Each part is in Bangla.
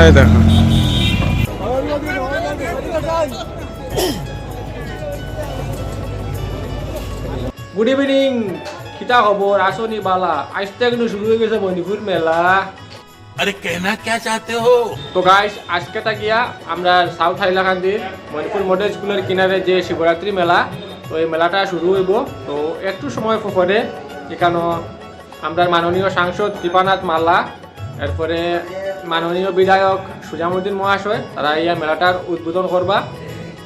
এই দেখো। গুড ইভিনিং কিতা খবর আসনি বালা। আজ থেকে কিন্তু শুরু হয়ে গেছে মণিপুর মেলা। আরে কেনা কে চাতে হো? তো গাইস আজকে তা গিয়া আমরা সাউথ হাইলাকান্দি মণিপুর মডেল স্কুলের কিনারে যে শিবরাত্রি মেলা তো এই মেলাটা শুরু হইব। তো একটু সময় পরে এখানে আমরা মাননীয় সাংসদ দীপানাথ মাল্লা এরপরে মাননীয় বিধায়ক সুজামুদ্দিন মহাশয়, তারা ইয়া মেলাটার উদ্বোধন করবা।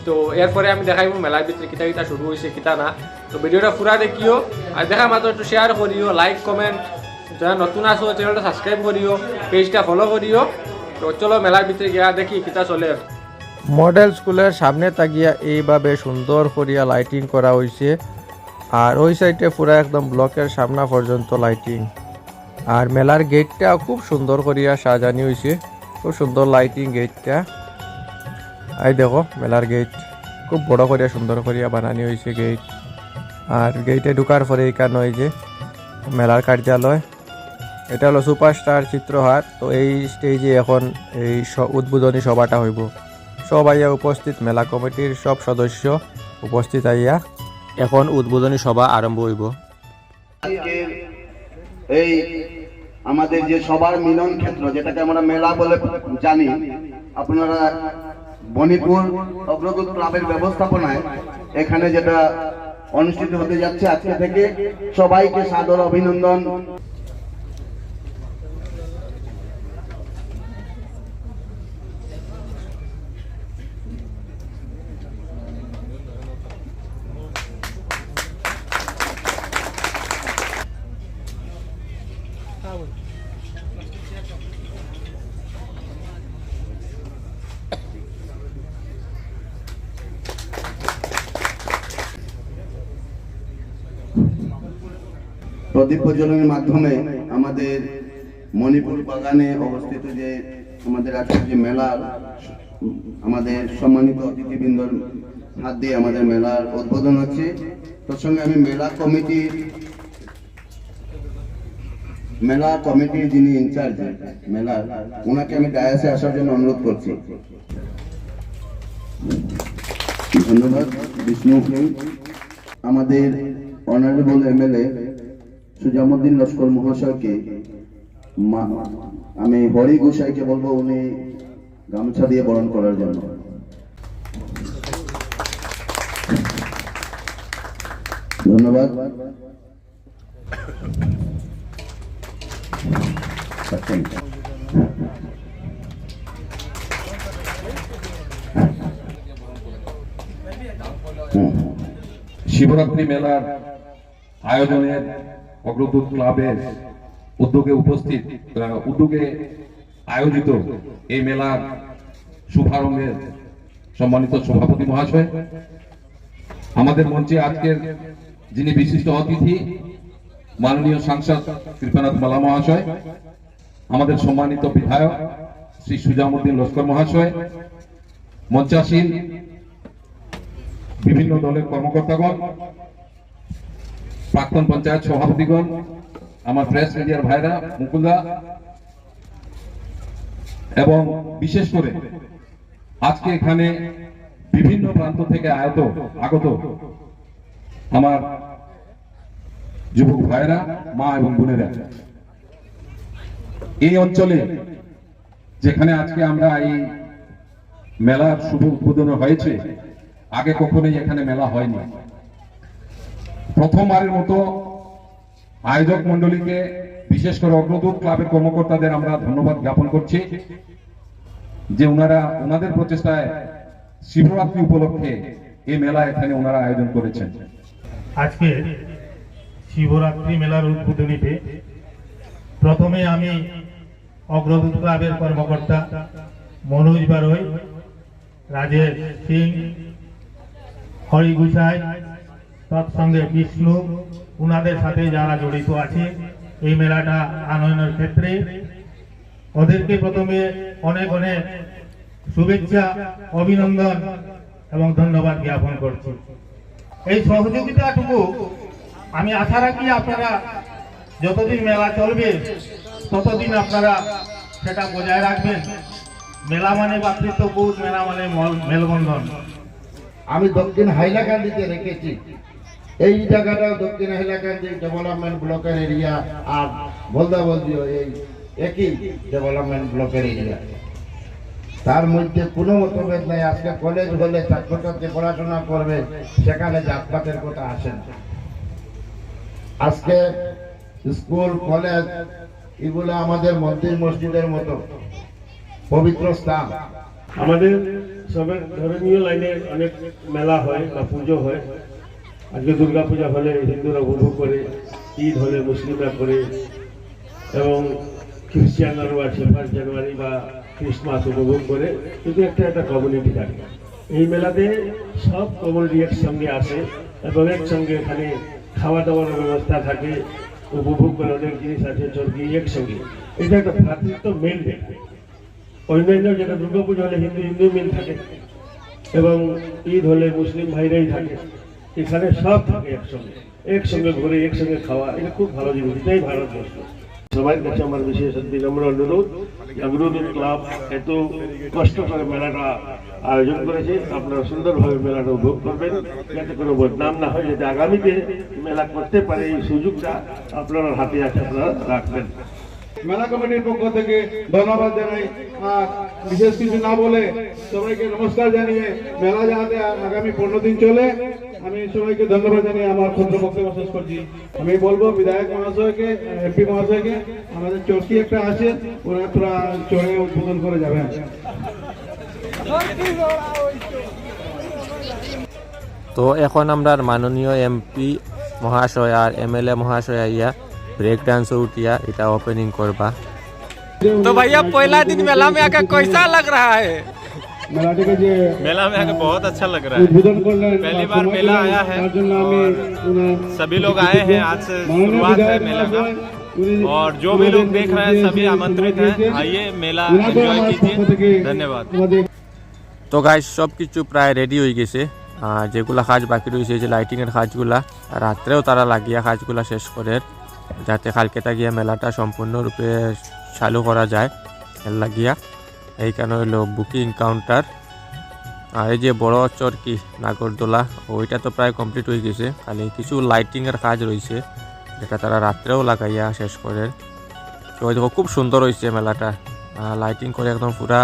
তো এরপরে আমি দেখাইব মেলার ভিতরে কিতা কিতা শুরু হয়েছে কিতা না। তো ভিডিওটা পুরা দেখিও, আর দেখা মাত্র একটু শেয়ার করিও লাইক কমেন্ট যারা নতুন আসো চ্যানেলটা সাবস্ক্রাইব করিও পেজটা ফলো করিও। তো চলো মেলার ভিতরে গিয়া দেখি কিতা চলে। মডেল স্কুলের সামনে তাকিয়া এইভাবে সুন্দর করিয়া লাইটিং করা হয়েছে আর ওই সাইডে পুরা একদম ব্লকের সামনা পর্যন্ত লাইটিং আর মেলার গেটটা খুব সুন্দর করিয়া সাজানি হয়েছে খুব সুন্দর লাইটিং গেটটা। এই দেখো, মেলার গেট। খুব বড় করিয়া সুন্দর করিয়া বানানি হয়েছে গেট। আর গেটে ঢুকার পরে এখানে ওই যে মেলার কার্যালয়। এটা হলো সুপারস্টার চিত্রহার তো এই স্টেজে এখন এই উদ্বোধনী সভাটা হইব। সব আইয়া উপস্থিত, মেলা কমিটির সব সদস্য উপস্থিত আইয়া এখন উদ্বোধনী সভা আরম্ভ হইব। এই আমাদের যে সবার মিলন ক্ষেত্র, যেটাকে আমরা মেলা বলে জানি, আপনারা বনিপুর অগ্রদূত ক্লাবের ব্যবস্থাপনায় এখানে যেটা অনুষ্ঠিত হতে যাচ্ছে আজকে থেকে, সবাইকে সাদর অভিনন্দন। প্রদীপ প্রজ্বলনের মাধ্যমে আমাদের মণিপুর বাগানে অবস্থিত যে আমাদের আজকের যে মেলা, আমাদের সম্মানিত অতিথিবৃন্দর হাত দিয়ে আমাদের মেলার উদ্বোধন হচ্ছে। তোর সঙ্গে আমি মেলা কমিটির মেলা কমিটির যিনি ইনচার্জ, মেলার, ওনাকে আমি ডায়াসে আসার জন্য অনুরোধ করছি। ধন্যবাদ, বিষ্ণু আমাদের অনারেবল এমএলএ সুজামুদ্দিন লস্কর মহাশয়কে আমি হরি গোসাইকে বলব উনি গামছা দিয়ে বরণ করার জন্য ধন্যবাদ হুম। শিবরাত্রি মেলার আয়োজনের অগ্রদূত ক্লাবের উদ্যোগে উপস্থিত উদ্যোগে আয়োজিত এই মেলার শুভারম্ভের সম্মানিত সভাপতি মহাশয়। আমাদের মঞ্চে আজকের যিনি বিশিষ্ট অতিথি, মাননীয় সাংসদ কৃপানাথ মালা মহাশয়, আমাদের সম্মানিত বিধায়ক শ্রী সুজামুদ্দিন লস্কর মহাশয়, মঞ্চাসীন বিভিন্ন দলের কর্মকর্তাগণ, প্রাক্তন পঞ্চায়েত সভাপতিগণ, আমার প্রেস মিডিয়ার ভাইরা, মুকুলদা, এবং বিশেষ করে আজকে এখানে বিভিন্ন প্রান্ত থেকে আয়ত, আগত আমার যুবক ভাইরা, মা এবং বোনেরা। এই অঞ্চলে যেখানে আজকে আমরা এই মেলার শুভ উদ্বোধন হয়েছে আগে কখনোই এখানে মেলা হয়নি। প্রথমবারের মতো আয়োজক মন্ডলীকে বিশেষ করে অগ্রদূত ক্লাবের কর্মকর্তাদের আমরা ধন্যবাদ জ্ঞাপন করছি যে ওনারা ওনাদের প্রচেষ্টায় শিবরাত্রি উপলক্ষে এই মেলা এখানে ওনারা আয়োজন করেছেন। আজকে শিবরাত্রি মেলার উদ্বোধনীতে প্রথমে আমি অগ্রদূত ক্লাবের কর্মকর্তা মনোজ বারই, রাজেশ সিং হরি গুসাই তৎসঙ্গে বিষ্ণু, উনাদের সাথে যারা জড়িত আছে, এই মেলাটা আনয়নের ক্ষেত্রে। ওদেরকে প্রথমে অনেক অনেক শুভেচ্ছা, অভিনন্দন এবং ধন্যবাদ জ্ঞাপন করছি। এই সহযোগিতাটুকু আমি আশা রাখি আপনারা যতদিন মেলা চলবে, ততদিন আপনারা সেটা বজায় রাখবেন। মেলা মানে ভাতৃত্ববোধ মেলা মানে মল- মেলবন্ধন। আমি দক্ষিণ হাইলাকান্দিতে রেখেছি। এই জায়গাটা দক্ষিণ হাইলাকান্দি ডেভেলপমেন্ট ব্লকের এরিয়া আর বলদা বলদিও এই একই ডেভেলপমেন্ট ব্লকের এরিয়া। তার মধ্যে কোনো মতভেদ নাই, আজকে কলেজ হলে ছাত্রছাত্রী পড়াশোনা করবে, সেখানে জাতপাতের কথা আসে না। আজকে স্কুল, কলেজ, এগুলো আমাদের মন্দির মসজিদের মতো পবিত্র স্থান। আমাদের সবের ধর্মীয় লাইনে অনেক মেলা হয় বা পুজো হয়। আজকে দুর্গা পূজা হলে হিন্দুরা উপভোগ করে, ঈদ হলে মুসলিমরা করে এবং খ্রিস্টানরাও আছে ফার্স্ট জানুয়ারি বা ক্রিসমাস উপভোগ করে। কিন্তু একটা একটা কমিউনিটি থাকে। এই মেলাতে সব কমিউনিটি একসঙ্গে আসে এবং একসঙ্গে এখানে খাওয়া দাওয়ার ব্যবস্থা থাকে, উপভোগ করে অনেক জিনিস আছে চর্বি একসঙ্গে। এটা একটা ভ্রাতৃত্ব মেল দেখবে অন্যান্য যেটা দুর্গা পুজো হলে হিন্দু হিন্দু মিল থাকে এবং ঈদ হলে মুসলিম ভাইরাই থাকে, এখানে সব থাকে একসঙ্গে একসঙ্গে ঘুরে, একসঙ্গে খাওয়া, এটা খুব ভালো জিনিস, এটাই ভারতবর্ষ। সবাই কাছে আমার বিশেষ বিনম্র অনুরোধ অগ্রদূত ক্লাব এত কষ্ট করে মেলাটা আয়োজন করেছে, আপনারা সুন্দরভাবে মেলাটা উপভোগ করবেন, যাতে কোনো বদনাম না হয়, যাতে আগামীতে মেলা করতে পারে এই সুযোগটা আপনার হাতে আছে, আপনারা রাখবেন। মেলা কমিটির পক্ষ থেকে ধন্যবাদ জানাই। আর বিশেষ কিছু না বলে সবাইকে নমস্কার জানিয়ে মেলা যাতে আগামী পনেরো দিন চলে, আমি সবাইকে ধন্যবাদ জানিয়ে আমার ক্ষুদ্র বক্তব্য শেষ করছি। আমি বলব বিধায়ক মহাশয়কে এমপি মহাশয়কে, আমাদের চৌকি একটা আছে, ওরা তোরা চড়ে উদ্বোধন করে যাবেন তো এখন আমরা মাননীয় এমপি মহাশয় আর এমএলএ মহাশয় আইয়া ব্রেক ডান্সও উঠিয়া এটা ওপেনিং করবা তো ভাইয়া পয়লা দিন মেলা में आकर कैसा लग रहा है মেলাটিকে যে मेला में आकर बहुत अच्छा लग रहा है উদ্বোধন করলেন पहली बार मेला आया है তার জন্য আমি ওনার सभी लोग आए हैं आज से माननीय शुरुआत है विधायक मेला का महोदय, उन्हें- और जो भी लोग देख रहे हैं सभी आमंत्रित हैं आइए मेला ওনাদের एंजॉय আমার পক্ষ থেকে कीजिए धन्यवाद আমাদের তো গাইজ সব কিছু প্রায় রেডি হয়ে গেছে আর যেগুলা কাজ বাকি রয়েছে যে লাইটিংয়ের কাজগুলা রাত্রেও তারা লাগিয়া কাজগুলা শেষ করে যাতে কালকে গিয়া মেলাটা সম্পূর্ণরূপে চালু করা যায় এর লাগিয়া। এইখানে হইল বুকিং কাউন্টার আর এই যে বড় চরকি, নাগরদোলা, ওইটা তো প্রায় কমপ্লিট হয়ে গেছে। খালি কিছু লাইটিংয়ের কাজ রয়েছে, যেটা তারা রাত্রেও লাগাইয়া শেষ করে। তো ওই দেখো, খুব সুন্দর হয়েছে মেলাটা। লাইটিং করে একদম পুরা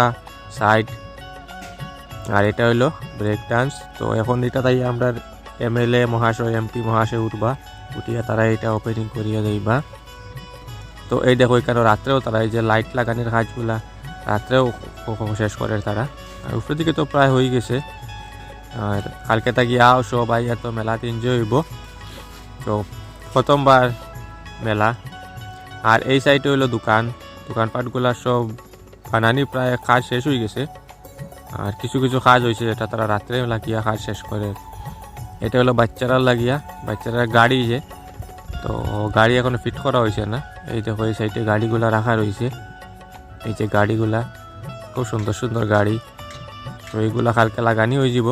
সাইড আর এটা হইল ব্রেক ডান্স তো এখন এটা তাই আমরা এমএলএ মহাশয় এমপি মহাশয় উঠবা। উঠিয়া তারা এটা ওপেনিং করিয়া যাইবা তো এই দেখো এখানে রাত্রেও তারা এই যে লাইট লাগানোর কাজগুলা রাত্রেও শেষ করে তারা আর উপরের দিকে তো প্রায় হয়ে গেছে। আর কালকে তা গিয়ে সবাই এত মেলাতে এনজয় হইব তো প্রথমবার মেলা। আর এই সাইডে হইল দোকান। দোকানপাটগুলা সব বানানি প্রায় কাজ শেষ হয়ে গেছে। আর কিছু কিছু কাজ হয়েছে যেটা তারা রাত্রে লাগিয়া কাজ শেষ করে এটা হলো বাচ্চারা লাগিয়া বাচ্চারা গাড়ি যে। তো গাড়ি এখনও ফিট করা হয়েছে না। এই দেখো, এই সাইডে গাড়িগুলা রাখা রয়েছে এই যে গাড়িগুলা, খুব সুন্দর সুন্দর গাড়ি। তো এইগুলা কালকে লাগানি হয়ে যাব।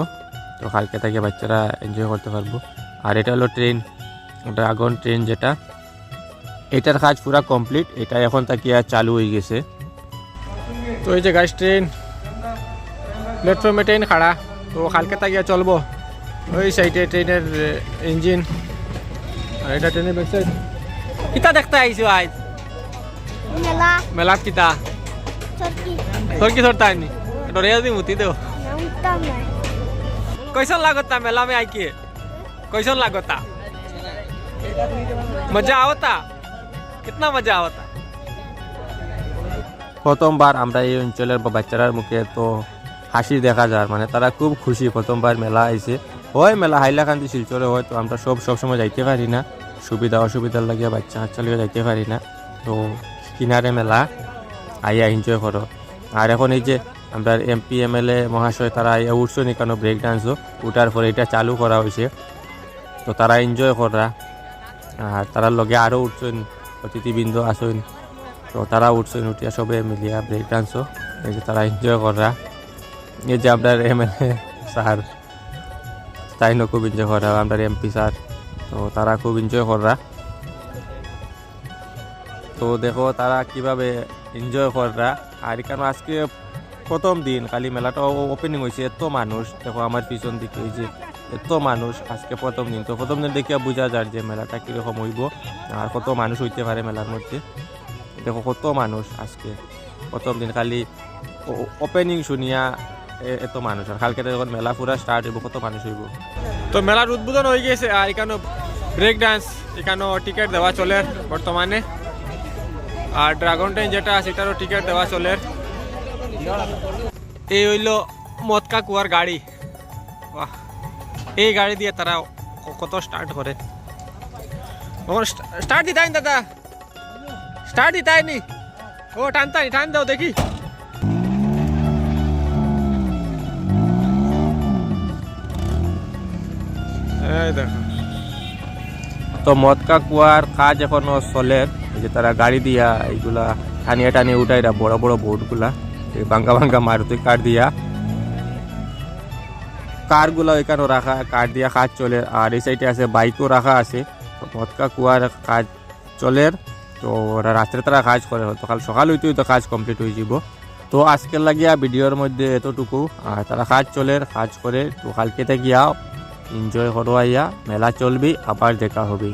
তো কালকে থেকে বাচ্চারা এনজয় করতে পারব। আর এটা হলো ট্রেন ড্রাগন ট্রেন যেটা। এটার কাজ পুরা কমপ্লিট এটা এখন তাকিয়া চালু হয়ে গেছে। তো এই যে গাইস ট্রেন প্ল্যাটফর্মে ট্রেন খাড়া। তো কালকে তাকিয়া চলবো। ওই সাইডে ট্রেনের ইঞ্জিন আর এটা ট্রেনের ব্যাক সাইড কিতা দেখতে আইছো আজ মেলা মেলাত কিতা চরকি তোর কি ধরতা আইনি ডরিয়া দি মুতি দেও নামতাম নাই कैसन लागता मेला में आई के कैसन लागता मजा आवता कितना मजा आवता প্রথমবার আমরা এই অঞ্চলের বা বাচ্চারার মুখে তো হাসি দেখা যায় মানে তারা খুব খুশি প্রথমবার মেলা আইছে হয় মেলা হাইলাকান্দি শিলচরে হয় তো আমরা সব সবসময় যাইতে পারি না। সুবিধা অসুবিধার লাগিয়ে বাচ্চা কাচ্চা যাইতে পারি না। তো কিনারে মেলা, আইয়া এনজয় করো। আর এখন এই যে আমরা এমপি এমএলএ মহাশয়, তারা আইয়া উঠছো নি কেন ব্রেক ডান্সও উঠার পরে এটা চালু করা হয়েছে তো তারা এনজয় করা আর তারার লগে আরও উঠছেন, অতিথিবৃন্দ আসেন। তো তারা উঠছেন, উঠিয়া সবে মিলিয়া ব্রেক ডান্সও এই যে তারা এনজয় করা এই যে আপনার এমএলএ স্যার। তাই না খুব এনজয় করা আপনার এমপি স্যার, তো তারা খুব এনজয় করা। তো দেখো তারা কীভাবে এনজয় করা। আর এখানে আজকে প্রথম দিন খালি মেলাটা ওপেনিং হয়েছে, এত মানুষ। দেখো আমার পিছন দিকে এই যে এত মানুষ আজকে প্রথম দিন। তো প্রথম দিন দেখিয়া বোঝা যায় যে মেলাটা কীরকম হইব, আর কত মানুষ হইতে পারে মেলার মধ্যে। দেখো কত মানুষ আজকে। প্রথম দিন খালি ওপেনিং শুনিয়া এত মানুষ। আর কালকে যখন মেলা পুরা স্টার্ট হইব, কত মানুষ হইব? তো মেলার উদ্বোধন হয়ে গেছে আর এখানে ব্রেক ডান্স এখানেও টিকিট দেওয়া চলে বর্তমানে। আর ড্রাগন ট্রেন যেটা, সেটারও টিকিট দেওয়া চলে। এই হইল মদকা কুয়ার গাড়ি। বাহ। এই গাড়ি দিয়ে তারা কত স্টার্ট করে। স্টার্ট দিতাই দাদা। স্টার্ট দিতাই নি ও টানতাই টান দাও দেখি। দেখো। তো মদকা কুয়ার কাজ এখনও চলে। যে তারা গাড়ি দিয়া এইগুলা টানিয়ে টানিয়ে উঠাই বড় বড় বোর্ডগুলা এই ভাঙ্গা ভাঙ্গা মারুতি কাঠ দিয়া। কারগুলা এখানে রাখা কাঠ দিয়া কাজ চলে। আর এই সাইডে আছে বাইকও রাখা আছে। তো মদকা কুয়ার কাজ চলে। তো ওরা রাত্রে তারা কাজ করে। হয়তো কাল সকাল হইতে তো কাজ কমপ্লিট হয়ে যাব তো আজকের লাগিয়া ভিডিওর মধ্যে এতটুকু। আর তারা কাজ চলে, কাজ করে। তো কালকে গিয়া এনজয় করো আইয়া মেলা চলবি আবার দেখা হবে